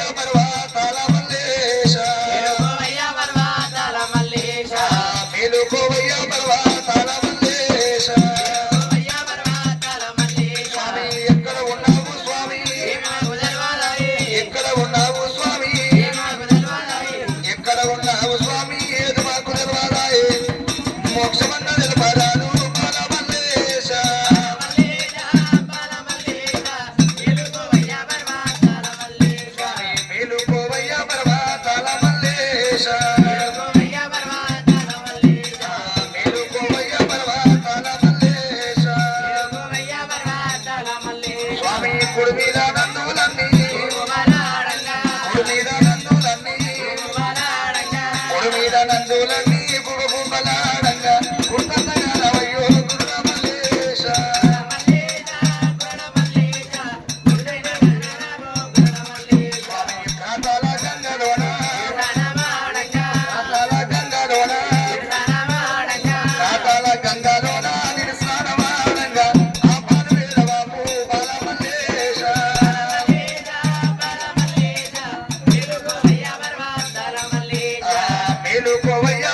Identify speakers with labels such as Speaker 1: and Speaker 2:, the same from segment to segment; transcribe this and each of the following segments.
Speaker 1: పర్వతాల మల్లేశ. పర్వతాల మల్లేశ. మెలుకువ నందులన్నీ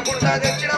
Speaker 1: దక్షిణ